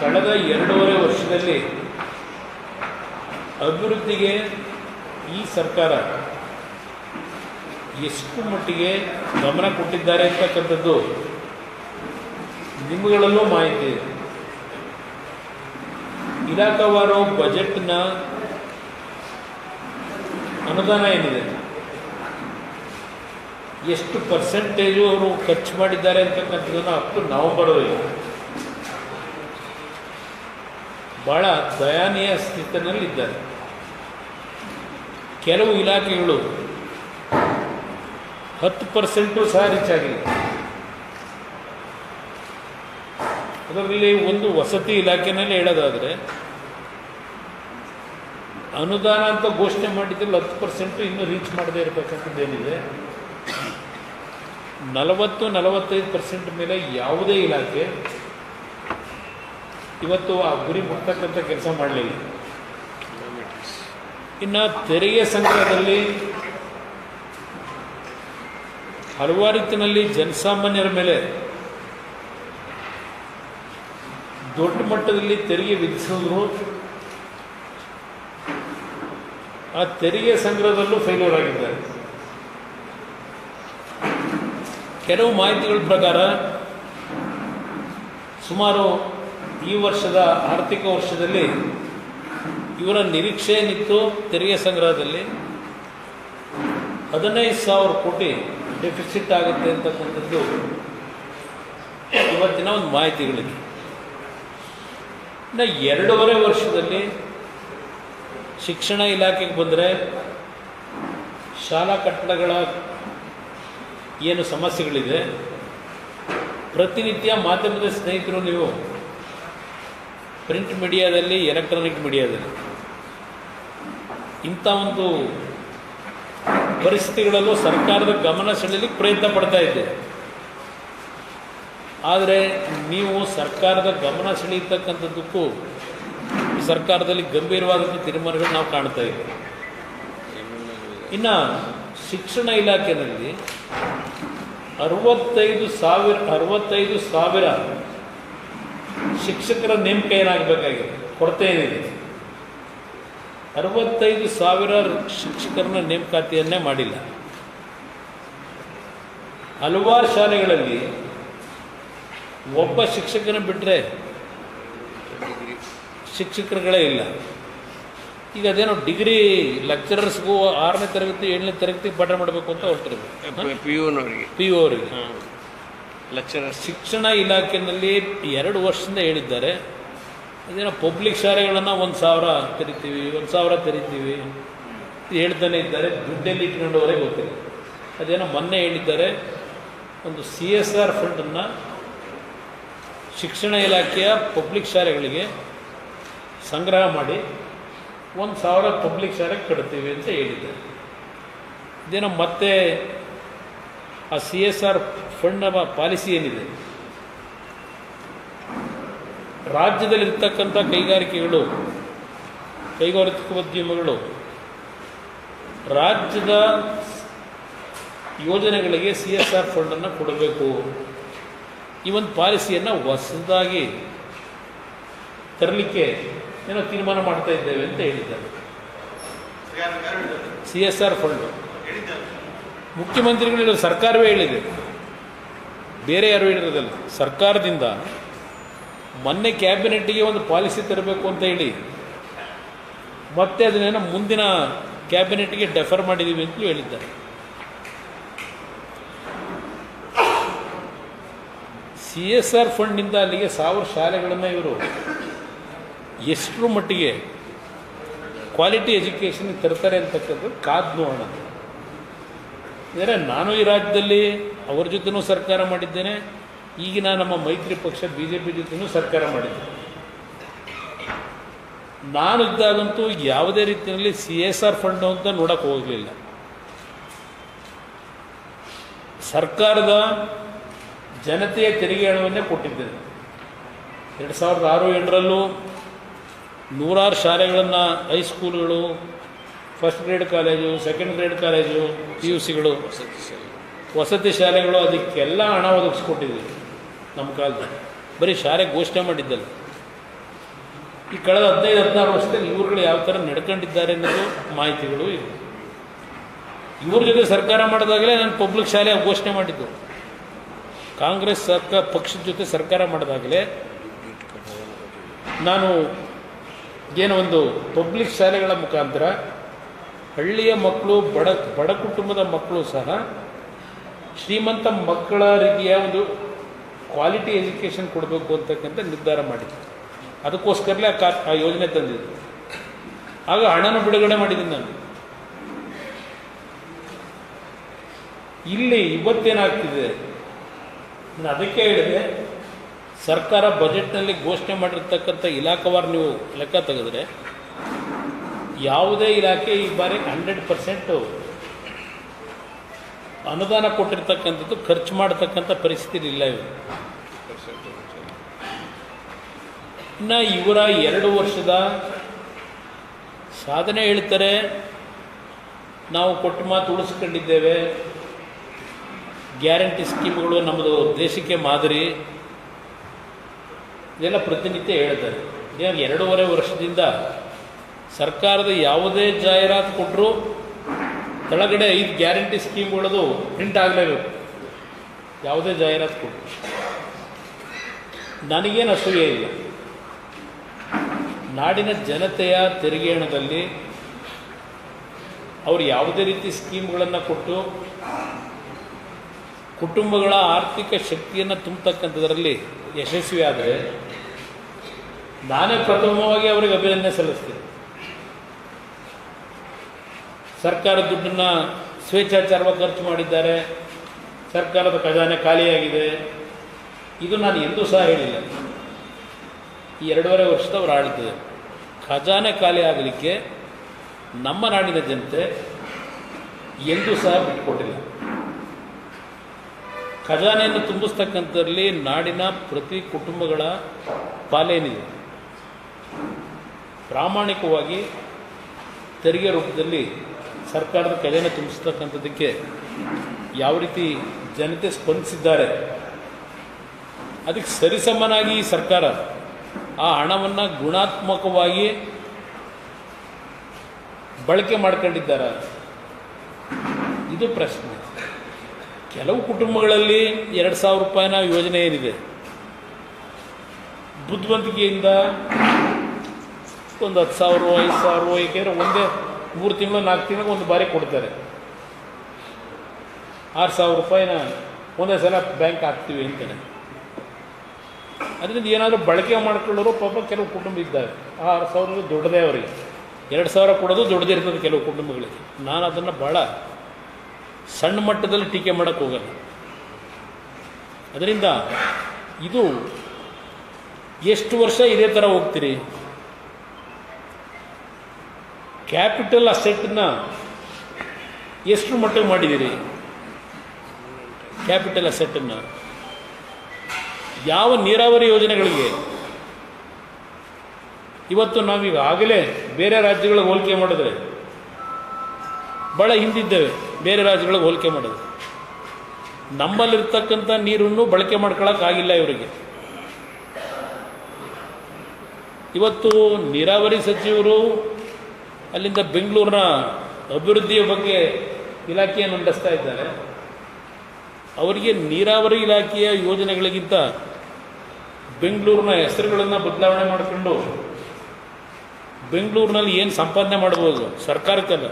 ಕಳೆದ ಎರಡೂವರೆ ವರ್ಷದಲ್ಲಿ ಅಭಿವೃದ್ಧಿಗೆ ಈ ಸರ್ಕಾರ ಎಷ್ಟು ಮಟ್ಟಿಗೆ ಗಮನ ಕೊಟ್ಟಿದ್ದಾರೆ ಅಂತಕ್ಕಂಥದ್ದು ನಿಮ್ಮಗಳಲ್ಲೂ ಮಾಹಿತಿ ಇದೆ. ಇಲಾಖಾವಾರು ಬಜೆಟ್ನ ಅನುದಾನ ಏನಿದೆ? ಎಷ್ಟು ಪರ್ಸೆಂಟೇಜು ಅವರು ಖರ್ಚು ಮಾಡಿದ್ದಾರೆ ಅಂತಕ್ಕಂಥದ್ದನ್ನು ಅಪ್ ಟು ನವಂಬರ್ವರೆಗೆ ಭಾಳ ದಯನೀಯ ಸ್ಥಿತಿನಲ್ಲಿದ್ದಾರೆ. ಕೆಲವು ಇಲಾಖೆಗಳು ಹತ್ತು ಪರ್ಸೆಂಟು ಸಹ ರೀಚ್ ಅದರಲ್ಲಿ ಒಂದು ವಸತಿ ಇಲಾಖೆನಲ್ಲಿ ಹೇಳೋದಾದರೆ, ಅನುದಾನ ಅಂತ ಘೋಷಣೆ ಮಾಡಿದ್ರಲ್ಲಿ ಹತ್ತು ಪರ್ಸೆಂಟು ಇನ್ನೂ ರೀಚ್ ಮಾಡದೇ ಇರಬೇಕಂತದ್ದೇನಿದೆ ನಲವತ್ತು ನಲವತ್ತೈದು ಪರ್ಸೆಂಟ್ ಮೇಲೆ ಯಾವುದೇ ಇಲಾಖೆ ಇವತ್ತು ಆ ಗುರಿ ಮುಟ್ತಕ್ಕಂಥ ಕೆಲಸ ಮಾಡಲಿಲ್ಲ. ಇನ್ನು ತೆರಿಗೆ ಸಂಗ್ರಹದಲ್ಲಿ ಹಲವಾರು ಜನಸಾಮಾನ್ಯರ ಮೇಲೆ ದೊಡ್ಡ ಮಟ್ಟದಲ್ಲಿ ತೆರಿಗೆ ವಿಧಿಸಿದ್ರು. ಆ ತೆರಿಗೆ ಸಂಗ್ರಹದಲ್ಲೂ ಫೇಲ್ಯೂರ್ ಆಗಿದ್ದಾರೆ. ಕೆಲವು ಮಾಹಿತಿಗಳ ಪ್ರಕಾರ ಸುಮಾರು ಈ ವರ್ಷದ ಆರ್ಥಿಕ ವರ್ಷದಲ್ಲಿ ಇವರ ನಿರೀಕ್ಷೆ ಏನಿತ್ತು ತೆರಿಗೆ ಸಂಗ್ರಹದಲ್ಲಿ? ಹದಿನೈದು ಸಾವಿರ ಕೋಟಿ ಡೆಫಿಸಿಟ್ ಆಗುತ್ತೆ ಅಂತಕ್ಕಂಥದ್ದು ಇವತ್ತಿನ ಒಂದು ಮಾಹಿತಿಗಳಿಗೆ. ಇನ್ನು ಎರಡೂವರೆ ವರ್ಷದಲ್ಲಿ ಶಿಕ್ಷಣ ಇಲಾಖೆಗೆ ಬಂದರೆ ಶಾಲಾ ಕಟ್ಟಡಗಳ ಏನು ಸಮಸ್ಯೆಗಳಿದೆ, ಪ್ರತಿನಿತ್ಯ ಮಾಧ್ಯಮದ ಸ್ನೇಹಿತರು ನೀವು ಪ್ರಿಂಟ್ ಮೀಡಿಯಾದಲ್ಲಿ ಎಲೆಕ್ಟ್ರಾನಿಕ್ ಮೀಡಿಯಾದಲ್ಲಿ ಇಂಥ ಒಂದು ಪರಿಸ್ಥಿತಿಗಳಲ್ಲೂ ಸರ್ಕಾರದ ಗಮನ ಸೆಳೆಯಲಿಕ್ಕೆ ಪ್ರಯತ್ನ ಪಡ್ತಾ ಇದೆ ಆದರೆ ನೀವು ಸರ್ಕಾರದ ಗಮನ ಸೆಳೆಯತಕ್ಕಂಥದ್ದಕ್ಕೂ ಸರ್ಕಾರದಲ್ಲಿ ಗಂಭೀರವಾದಂಥ ತೀರ್ಮಾನಗಳು ನಾವು ಕಾಣ್ತಾ ಇದ್ದೀವಿ ಇನ್ನು ಶಿಕ್ಷಣ ಇಲಾಖೆಯಲ್ಲಿ ಅರವತ್ತೈದು ಸಾವಿರ ಅರವತ್ತೈದು ಸಾವಿರ ಶಿಕ್ಷಕರ ನೇಮಕ ಏನಾಗಬೇಕಾಗಿದೆ ಕೊರತೆ ಏನಿದೆ ಅರವತ್ತೈದು ಸಾವಿರ ಶಿಕ್ಷಕರನ್ನ ನೇಮಕಾತಿಯನ್ನೇ ಮಾಡಿಲ್ಲ. ಹಲವಾರು ಶಾಲೆಗಳಲ್ಲಿ ಒಬ್ಬ ಶಿಕ್ಷಕನ ಬಿಟ್ಟರೆ ಶಿಕ್ಷಕರುಗಳೇ ಇಲ್ಲ. ಈಗ ಅದೇನೋ ಡಿಗ್ರಿ ಲೆಕ್ಚರರ್ಸ್ಗೂ ಆರನೇ ತರಗತಿ ಏಳನೇ ತರಗತಿ ಪಾಠ ಮಾಡಬೇಕು ಅಂತ ಹೊರಟಿರ್ಬೇಕು ಪಿ ಯುನವರಿಗೆ. ಪಿ ಯು ಅವರಿಗೆ ಲೆಕ್ಚರರ್ಸ್ ಶಿಕ್ಷಣ ಇಲಾಖೆಯಲ್ಲಿ ಎರಡು ವರ್ಷದಿಂದ ಹೇಳಿದ್ದಾರೆ. ಅದೇನೋ ಪಬ್ಲಿಕ್ ಶಾಲೆಗಳನ್ನು ಒಂದು ಸಾವಿರ ತೆರಿತೀವಿ, ಒಂದು ಸಾವಿರ ತೆರಿತೀವಿ. ಹೇಳ್ತಾನೆ ಇದ್ದಾರೆ, ದುಡ್ಡಲ್ಲಿ ಇಟ್ಕೊಂಡವರೇ ಗೊತ್ತಿಲ್ಲ. ಅದೇನೋ ಮೊನ್ನೆ ಹೇಳಿದ್ದಾರೆ, ಒಂದು ಸಿ ಎಸ್ ಆರ್ ಫಂಡನ್ನು ಶಿಕ್ಷಣ ಇಲಾಖೆಯ ಪಬ್ಲಿಕ್ ಶಾಲೆಗಳಿಗೆ ಸಂಗ್ರಹ ಮಾಡಿ ಒಂದು ಸಾವಿರ ಪಬ್ಲಿಕ್ ಶಾಲೆಗೆ ಕಟ್ತೀವಿ ಅಂತ ಹೇಳಿದ್ದಾರೆ. ಇದೇನೋ ಮತ್ತೆ ಆ C S R fund policy ಏನಿದೆ? ರಾಜ್ಯದಲ್ಲಿರ್ತಕ್ಕಂಥ ಕೈಗಾರಿಕೆಗಳು ಕೈಗಾರಿಕೋದ್ಯಮಗಳು ರಾಜ್ಯದ ಯೋಜನೆಗಳಿಗೆ ಸಿ ಎಸ್ ಆರ್ ಫಂಡನ್ನು ಕೊಡಬೇಕು. ಈ ಒಂದು ಪಾಲಿಸಿಯನ್ನು ಹೊಸದಾಗಿ ತರಲಿಕ್ಕೆ ಏನೋ ತೀರ್ಮಾನ ಮಾಡ್ತಾ ಇದ್ದೇವೆ ಅಂತ ಹೇಳಿದ್ದಾರೆ. ಸಿ ಎಸ್ ಆರ್ ಫಂಡು ಮುಖ್ಯಮಂತ್ರಿಗಳು ಸರ್ಕಾರವೇ ಹೇಳಿದೆ. ಬೇರೆ ಯಾರು ಹೇಳಿರೋದಲ್ಲ. ಸರ್ಕಾರದಿಂದ ಮೊನ್ನೆ ಕ್ಯಾಬಿನೆಟ್ಗೆ ಒಂದು ಪಾಲಿಸಿ ತರಬೇಕು ಅಂತ ಹೇಳಿ ಮತ್ತೆ ಅದನ್ನೇನೋ ಮುಂದಿನ ಕ್ಯಾಬಿನೆಟ್ಗೆ ಡೆಫರ್ ಮಾಡಿದ್ದೀವಿ ಅಂತಲೂ ಹೇಳಿದ್ದಾರೆ. ಸಿ ಎಸ್ ಆರ್ ಫಂಡ್ನಿಂದ ಅಲ್ಲಿಗೆ ಸಾವಿರ ಶಾಲೆಗಳನ್ನು ಇವರು ಎಷ್ಟರ ಮಟ್ಟಿಗೆ ಕ್ವಾಲಿಟಿ ಎಜುಕೇಷನ್ ತರ್ತಾರೆ ಅಂತಕ್ಕಂಥದ್ದು ಕಾದು ನೋಡೋಣ ಅಂದರೆ ನಾನು ಈ ರಾಜ್ಯದಲ್ಲಿ ಅವ್ರ ಜೊತೆನೂ ಸರ್ಕಾರ ಮಾಡಿದ್ದೇನೆ, ಈಗಿನ ನಮ್ಮ ಮೈತ್ರಿ ಪಕ್ಷ ಬಿ ಜೆ ಪಿ ಜೊತೆನೂ ಸರ್ಕಾರ ಮಾಡಿದ್ದೇನೆ ನಾನು ಇದ್ದಾಗಂತೂ ಯಾವುದೇ ರೀತಿಯಲ್ಲಿ ಸಿ ಎಸ್ ಆರ್ ಫಂಡ್ ಅಂತ ನೋಡಕ್ಕೆ ಹೋಗಲಿಲ್ಲ. ಸರ್ಕಾರದ ಜನತೆಯ ತೆರಿಗೆ ಹಣವನ್ನೇ ಕೊಟ್ಟಿದ್ದೇನೆ. ಎರಡು ಸಾವಿರದ ಆರು ಏಳರಲ್ಲೂ ನೂರಾರು ಶಾಲೆಗಳನ್ನು, ಹೈಸ್ಕೂಲ್ಗಳು first grade college second grade college P U ಸಿಗಳು ವಸತಿ ಶಾಲೆಗಳು ಅದಕ್ಕೆಲ್ಲ ಹಣ ಒದಗಿಸ್ಕೊಟ್ಟಿದ್ದೀವಿ ನಮ್ಮ ಕಾಲದಲ್ಲಿ. ಬರೀ ಶಾಲೆ ಘೋಷಣೆ ಮಾಡಿದ್ದಲ್ಲ. ಈ ಕಳೆದ ಹದಿನೈದು, ಹದಿನಾರು ವರ್ಷದಲ್ಲಿ ಇವ್ರುಗಳು ಯಾವ ಥರ ನಡ್ಕೊಂಡಿದ್ದಾರೆ ಅನ್ನೋದು ಮಾಹಿತಿಗಳು ಇದೆ ಇವ್ರ ಜೊತೆ ಸರ್ಕಾರ ಮಾಡಿದಾಗಲೇ ನಾನು ಪಬ್ಲಿಕ್ ಶಾಲೆ ಘೋಷಣೆ ಮಾಡಿದ್ದು. ಕಾಂಗ್ರೆಸ್ ಸರ್ಕಾರ, ಪಕ್ಷದ ಜೊತೆ ಸರ್ಕಾರ ಮಾಡಿದಾಗಲೇ ನಾನು ಏನೋ ಒಂದು ಪಬ್ಲಿಕ್ ಶಾಲೆಗಳ ಮುಖಾಂತರ ಹಳ್ಳಿಯ ಮಕ್ಕಳು, ಬಡ ಬಡ ಕುಟುಂಬದ ಮಕ್ಕಳು ಸಹ ಶ್ರೀಮಂತ ಮಕ್ಕಳ ರೀತಿಯ ಒಂದು ಕ್ವಾಲಿಟಿ ಎಜುಕೇಷನ್ ಕೊಡಬೇಕು ಅಂತಕ್ಕಂಥ ನಿರ್ಧಾರ ಮಾಡಿದ್ದೆ ಅದಕ್ಕೋಸ್ಕರಲೇ ಆ ಕಾ, ಆ ಯೋಜನೆ ತಂದಿದ್ದೆ ಆಗ ಹಣನ ಬಿಡುಗಡೆ ಮಾಡಿದ್ದೀನಿ ನಾನು. ಇಲ್ಲಿ ಇವತ್ತೇನಾಗ್ತಿದೆ? ನಾನು ಅದಕ್ಕೆ ಹೇಳಿದೆ, ಸರ್ಕಾರ ಬಜೆಟ್ನಲ್ಲಿ ಘೋಷಣೆ ಮಾಡಿರ್ತಕ್ಕಂಥ ಇಲಾಖಾವಾರು ನೀವು ಲೆಕ್ಕ ತೆಗೆದ್ರೆ ಯಾವುದೇ ಇಲಾಖೆ ಈ ಬಾರಿ ಹಂಡ್ರೆಡ್ ಪರ್ಸೆಂಟು ಅನುದಾನ ಕೊಟ್ಟಿರ್ತಕ್ಕಂಥದ್ದು, ಖರ್ಚು ಮಾಡತಕ್ಕಂಥ ಪರಿಸ್ಥಿತಿ ಇಲ್ಲ ಇವರು. ಇನ್ನು ಇವರ ಎರಡು ವರ್ಷದ ಸಾಧನೆ ಹೇಳ್ತಾರೆ, ನಾವು ಕೊಟ್ಟ ಮಾತು ಉಳಿಸ್ಕೊಂಡಿದ್ದೇವೆ, ಗ್ಯಾರಂಟಿ ಸ್ಕೀಮ್ಗಳು ನಮ್ಮದು ದೇಶಕ್ಕೆ ಮಾದರಿ. ಇದೆಲ್ಲ ಪ್ರತಿನಿತ್ಯ ಹೇಳ್ತಾರೆ. ಎರಡೂವರೆ ವರ್ಷದಿಂದ ಸರ್ಕಾರದ ಯಾವುದೇ ಜಾಹೀರಾತು ಕೊಟ್ಟರು ಕೆಳಗಡೆ ಐದು ಗ್ಯಾರಂಟಿ ಸ್ಕೀಮ್ಗಳದು ಪ್ರಿಂಟ್ ಆಗಲೇಬೇಕು ಯಾವುದೇ ಜಾಹೀರಾತು ಕೊಟ್ಟರು ನನಗೇನು ಅಸೂಯೆ ಇಲ್ಲ. ನಾಡಿನ ಜನತೆಯ ತೆರಿಗೆ ಹಣದಲ್ಲಿ ಅವರು ಯಾವುದೇ ರೀತಿ ಸ್ಕೀಮ್ಗಳನ್ನು ಕೊಟ್ಟು ಕುಟುಂಬಗಳ ಆರ್ಥಿಕ ಶಕ್ತಿಯನ್ನು ತುಂಬತಕ್ಕಂಥದ್ರಲ್ಲಿ ಯಶಸ್ವಿ ಆದರೆ ನಾನೇ ಪ್ರಥಮವಾಗಿ ಅವರಿಗೆ ಅಭಿನಂದನೆ ಸಲ್ಲಿಸ್ತೀನಿ. ಸರ್ಕಾರ ದುಡ್ಡನ್ನು ಸ್ವೇಚ್ಛಾಚಾರವಾಗಿ ಖರ್ಚು ಮಾಡಿದ್ದಾರೆ. ಸರ್ಕಾರದ ಖಜಾನೆ ಖಾಲಿಯಾಗಿದೆ. ಇದು ನಾನು ಎಂದೂ ಸಹ ಹೇಳಿಲ್ಲ. ಈ ಎರಡೂವರೆ ವರ್ಷದ ಅವರು ಆಳಿದ್ದಾರೆ ಖಜಾನೆ ಖಾಲಿ ಆಗಲಿಕ್ಕೆ ನಮ್ಮ ನಾಡಿನ ಜನತೆ ಎಂದೂ ಸಹ ಬಿಟ್ಟುಕೊಟ್ಟಿಲ್ಲ. ಖಜಾನೆಯನ್ನು ತುಂಬಿಸ್ತಕ್ಕಂಥದ್ರಲ್ಲಿ ನಾಡಿನ ಪ್ರತಿ ಕುಟುಂಬಗಳ ಪಾಲೇನಿದೆ. ಪ್ರಾಮಾಣಿಕವಾಗಿ ತೆರಿಗೆ ರೂಪದಲ್ಲಿ ಸರ್ಕಾರದ ಖಜಾನೆ ತುಂಬಿಸ್ತಕ್ಕಂಥದ್ದಕ್ಕೆ ಯಾವ ರೀತಿ ಜನತೆ ಸ್ಪಂದಿಸಿದ್ದಾರೆ, ಅದಕ್ಕೆ ಸರಿಸಮನಾಗಿ ಈ ಸರ್ಕಾರ ಆ ಹಣವನ್ನು ಗುಣಾತ್ಮಕವಾಗಿ ಬಳಕೆ ಮಾಡ್ಕೊಂಡಿದ್ದಾರ? ಇದು ಪ್ರಶ್ನೆ. ಕೆಲವು ಕುಟುಂಬಗಳಲ್ಲಿ ಎರಡು ಸಾವಿರ ರೂಪಾಯಿನ ಯೋಜನೆ ಏನಿದೆ? ಬುದ್ಧಿವಂತಿಕೆಯಿಂದ ಒಂದು ಹತ್ತು ಸಾವಿರ ಐದು ಸಾವಿರ ಏಕೆಂದರೆ ಒಂದೇ ಮೂರು ತಿಂಗಳು, ನಾಲ್ಕು ತಿಂಗಳಿಗೆ ಒಂದು ಬಾರಿ ಕೊಡ್ತಾರೆ. ಆರು ಸಾವಿರ ರೂಪಾಯಿನ ಒಂದೇ ಸಲ ಬ್ಯಾಂಕ್ ಹಾಕ್ತೀವಿ ಅಂತಾನೆ ಅದರಿಂದ ಏನಾದರೂ ಬಳಕೆ ಮಾಡ್ಕೊಳ್ಳೋರು ಪಾಪ ಕೆಲವು ಕುಟುಂಬ ಇದ್ದಾರೆ. ಆ ಆರು ಸಾವಿರ ದೊಡ್ಡದೇ ಅವರಿಗೆ. ಎರಡು ಸಾವಿರ ಕೊಡೋದು ದೊಡ್ಡದಿರ್ತದೆ ಕೆಲವು ಕುಟುಂಬಗಳಿಗೆ. ನಾನು ಅದನ್ನು ಭಾಳ ಸಣ್ಣ ಮಟ್ಟದಲ್ಲಿ ಟೀಕೆ ಮಾಡೋಕ್ಕೆ ಹೋಗಲ್ಲ. ಅದರಿಂದ ಇದು ಎಷ್ಟು ವರ್ಷ ಇದೇ ಥರ ಹೋಗ್ತೀರಿ? ಕ್ಯಾಪಿಟಲ್ ಅಸೆಟ್ನ ಎಷ್ಟು ಮಟ್ಟಿಗೆ ಮಾಡಿದ್ದೀರಿ? ಕ್ಯಾಪಿಟಲ್ ಅಸೆಟ್ಟನ್ನು ಯಾವ ನೀರಾವರಿ ಯೋಜನೆಗಳಿಗೆ? ಇವತ್ತು ನಾವೀಗ ಆಗಲೇ ಬೇರೆ ರಾಜ್ಯಗಳಿಗೆ ಹೋಲಿಕೆ ಮಾಡಿದ್ರೆ ಭಾಳ ಹಿಂದಿದ್ದೇವೆ, ಬೇರೆ ರಾಜ್ಯಗಳಿಗೆ ಹೋಲಿಕೆ ಮಾಡಿದ್ರೆ. ನಮ್ಮಲ್ಲಿರ್ತಕ್ಕಂಥ ನೀರನ್ನು ಬಳಕೆ ಮಾಡ್ಕೊಳ್ಳೋಕ್ಕಾಗಿಲ್ಲ ಇವರಿಗೆ. ಇವತ್ತು ನೀರಾವರಿ ಸಚಿವರು ಅಲ್ಲಿಂದ ಬೆಂಗಳೂರಿನ ಅಭಿವೃದ್ಧಿಯ ಬಗ್ಗೆ ಇಲಾಖೆಯನ್ನು ನಡೆಸ್ತಾ ಇದ್ದಾರೆ. ಅವರಿಗೆ ನೀರಾವರಿ ಇಲಾಖೆಯ ಯೋಜನೆಗಳಿಗಿಂತ ಬೆಂಗಳೂರಿನ ಹೆಸರುಗಳನ್ನು ಬದಲಾವಣೆ ಮಾಡಿಕೊಂಡು ಬೆಂಗಳೂರಿನಲ್ಲಿ ಏನು ಸಂಪಾದನೆ ಮಾಡ್ಬೋದು? ಸರ್ಕಾರಕ್ಕಲ್ಲ.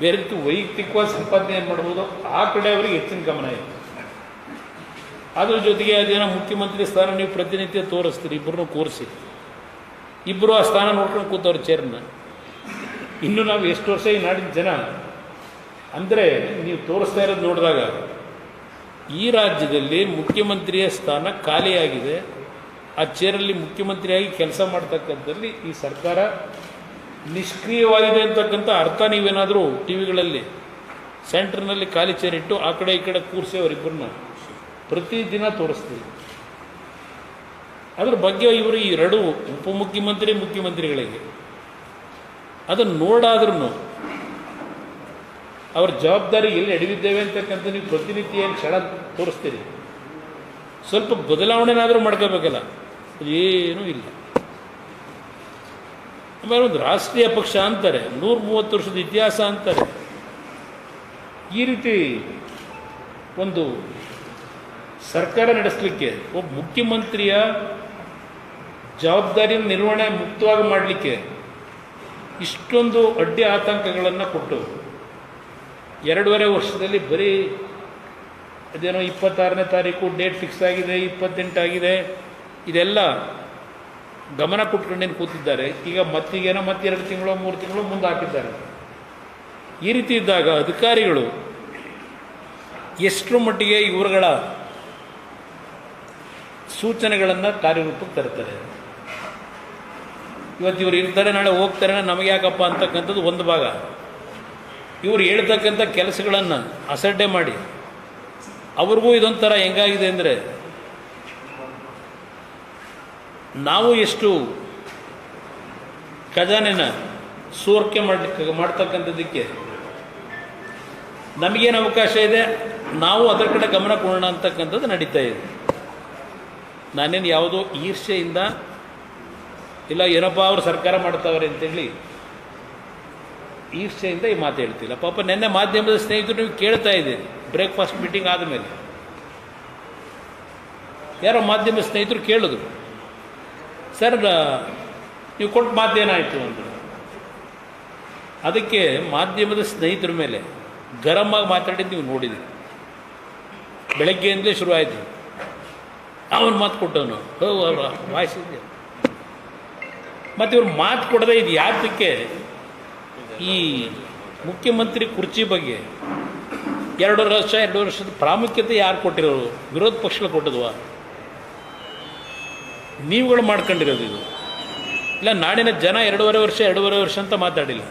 ಬೇರೆ ರೀತಿ ವೈಯಕ್ತಿಕವಾಗಿ ಸಂಪಾದನೆ ಏನು ಮಾಡ್ಬೋದು? ಆ ಕಡೆ ಅವರಿಗೆ ಹೆಚ್ಚಿನ ಗಮನ ಇದೆ. ಅದ್ರ ಜೊತೆಗೆ ಅದೇನೋ ಮುಖ್ಯಮಂತ್ರಿ ಸ್ಥಾನ ನೀವು ಪ್ರತಿನಿತ್ಯ ತೋರಿಸ್ತೀರಿ ಇಬ್ಬರನ್ನೂ ಕೂರಿಸಿ. ಇಬ್ಬರು ಆ ಸ್ಥಾನ ನೋಡ್ಕೊಂಡು ಕೂತವ್ರು ಚೇರ್ನ ಇನ್ನು ನಾವು ಎಷ್ಟು ವರ್ಷ ಈ ನಾಡಿನ ಜನ? ಅಂದರೆ ನೀವು ತೋರಿಸ್ತಾ ಇರೋದು ನೋಡಿದಾಗ, ಈ ರಾಜ್ಯದಲ್ಲಿ ಮುಖ್ಯಮಂತ್ರಿಯ ಸ್ಥಾನ ಖಾಲಿಯಾಗಿದೆ. ಆ ಚೇರಲ್ಲಿ ಮುಖ್ಯಮಂತ್ರಿಯಾಗಿ ಕೆಲಸ ಮಾಡ್ತಕ್ಕಂಥದ್ದಲ್ಲಿ ಈ ಸರ್ಕಾರ ನಿಷ್ಕ್ರಿಯವಾಗಿದೆ ಅಂತಕ್ಕಂಥ ಅರ್ಥ ನೀವೇನಾದರೂ ಟಿ ವಿಗಳಲ್ಲಿ ಸೆಂಟ್ರ್ನಲ್ಲಿ ಖಾಲಿ ಚೇರ್ ಇಟ್ಟು ಆ ಕಡೆ ಈ ಕಡೆ ಕೂರಿಸಿ ಅವರಿಬ್ಬರನ್ನ ಪ್ರತಿದಿನ ತೋರಿಸ್ತೀವಿ. ಅದ್ರ ಬಗ್ಗೆ ಇವರು ಈ ಎರಡು ಉಪಮುಖ್ಯಮಂತ್ರಿ, ಮುಖ್ಯಮಂತ್ರಿಗಳಿಗೆ ಅದನ್ನು ನೋಡಾದ್ರೂ ಅವ್ರ ಜವಾಬ್ದಾರಿ ಎಲ್ಲಿ ಎಡವಿದ್ದೇವೆ ಅಂತಕ್ಕಂಥ ನೀವು ಪ್ರತಿನಿತ್ಯ ಏನು ಕ್ಷಣ ತೋರಿಸ್ತೀರಿ. ಸ್ವಲ್ಪ ಬದಲಾವಣೆನಾದರೂ ಮಾಡ್ಕೋಬೇಕಲ್ಲ ಏನೂ ಇಲ್ಲ. ಆಮೇಲೆ ಒಂದು ರಾಷ್ಟ್ರೀಯ ಪಕ್ಷ ಅಂತಾರೆ ನೂರ ಮೂವತ್ತು ವರ್ಷದ ಇತಿಹಾಸ ಅಂತಾರೆ. ಈ ರೀತಿ ಒಂದು ಸರ್ಕಾರ ನಡೆಸಲಿಕ್ಕೆ, ಒಬ್ಬ ಮುಖ್ಯಮಂತ್ರಿಯ ಜವಾಬ್ದಾರಿಯನ್ನು ನಿರ್ವಹಣೆ ಮುಕ್ತವಾಗಿ ಮಾಡಲಿಕ್ಕೆ ಇಷ್ಟೊಂದು ಅಡ್ಡಿ ಆತಂಕಗಳನ್ನು ಕೊಟ್ಟು, ಎರಡೂವರೆ ವರ್ಷದಲ್ಲಿ ಬರೀ ಅದೇನೋ ಇಪ್ಪತ್ತಾರನೇ ತಾರೀಕು ಡೇಟ್ ಫಿಕ್ಸ್ ಆಗಿದೆ ಇಪ್ಪತ್ತೆಂಟಾಗಿದೆ ಇದೆಲ್ಲ ಗಮನ ಕೊಟ್ಕೊಂಡೇನು ಕೂತಿದ್ದಾರೆ, ಈಗ ಮತ್ತೀಗೇನೋ ಮತ್ತೆ ಎರಡು ತಿಂಗಳು, ಮೂರು ತಿಂಗಳು ಮುಂದೆ ಹಾಕಿದ್ದಾರೆ. ಈ ರೀತಿ ಇದ್ದಾಗ ಅಧಿಕಾರಿಗಳು ಎಷ್ಟರ ಮಟ್ಟಿಗೆ ಇವರುಗಳ ಸೂಚನೆಗಳನ್ನು ಕಾರ್ಯರೂಪಕ್ಕೆ ತರ್ತಾರೆ ಇವತ್ತು ಇವ್ರು ಇರ್ತಾರೆ, ನಾಳೆ ಹೋಗ್ತಾರೆ ನಮಗೆ ಯಾಕಪ್ಪ ಅಂತಕ್ಕಂಥದ್ದು ಒಂದು ಭಾಗ. ಇವ್ರು ಹೇಳ್ತಕ್ಕಂಥ ಕೆಲಸಗಳನ್ನು ಅಸಡ್ಡೆ ಮಾಡಿ, ಅವ್ರಿಗೂ ಇದೊಂಥರ ಹೆಂಗಾಗಿದೆ ಅಂದರೆ, ನಾವು ಎಷ್ಟು ಖಜಾನೆನ ಸೋರ್ಕೆ ಮಾಡಲಿಕ್ಕೆ, ಮಾಡ್ತಕ್ಕಂಥದ್ದಕ್ಕೆ ನಮಗೇನು ಅವಕಾಶ ಇದೆ? ನಾವು ಅದರ ಕಡೆ ಗಮನ ಕೊಡೋಣ ಅಂತಕ್ಕಂಥದ್ದು ನಡೀತಾ ಇದೆ. ನಾನೇನು ಯಾವುದೋ ಈರ್ಷೆಯಿಂದ ಇಲ್ಲ ಏನಪ್ಪ ಅವರು ಸರ್ಕಾರ ಮಾಡ್ತಾವ್ರೆ ಅಂತೇಳಿ ಈರ್ಷೆಯಿಂದ ಈ ಮಾತು ಹೇಳ್ತಿಲ್ಲ. ಪಾಪ ನಿನ್ನೆ ಮಾಧ್ಯಮದ ಸ್ನೇಹಿತರು ನೀವು ಕೇಳ್ತಾ ಇದ್ದೀರಿ ಬ್ರೇಕ್ಫಾಸ್ಟ್ ಮೀಟಿಂಗ್ ಆದಮೇಲೆ. ಯಾರೋ ಮಾಧ್ಯಮ ಸ್ನೇಹಿತರು ಕೇಳಿದ್ರು, ಸರ್ ನೀವು ಕೊಟ್ಟ ಮಾತೇನಾಯಿತು ಅಂತ ಅದಕ್ಕೆ ಮಾಧ್ಯಮದ ಸ್ನೇಹಿತರ ಮೇಲೆ ಗರಂ ಆಗಿ ಮಾತಾಡಿದ್ದು ನೀವು ನೋಡಿದ್ರಿ ಬೆಳಗ್ಗೆಯಿಂದಲೇ ಶುರುವಾಯಿತು. ಅವನು ಮಾತು ಕೊಟ್ಟವನು. ಅವರ ವಾಯ್ಸ್ ಇದೆ. ಮತ್ತು ಇವ್ರು ಮಾತು ಕೊಡದೆ ಇದು ಯಾತಕ್ಕೆ? ಈ ಮುಖ್ಯಮಂತ್ರಿ ಕುರ್ಚಿ ಬಗ್ಗೆ ಎರಡು ವರ್ಷ, ಎರಡೂವರೆ ವರ್ಷದ ಪ್ರಾಮುಖ್ಯತೆ ಯಾರು ಕೊಟ್ಟಿರೋರು ವಿರೋಧ ಪಕ್ಷಗಳು ಕೊಟ್ಟದ್ವಾ? ನೀವುಗಳು ಮಾಡ್ಕೊಂಡಿರೋದು ಇದು. ಇಲ್ಲ, ನಾಡಿನ ಜನ ಎರಡೂವರೆ ವರ್ಷ ಎರಡೂವರೆ ವರ್ಷ ಅಂತ ಮಾತಾಡಿಲ್ಲ.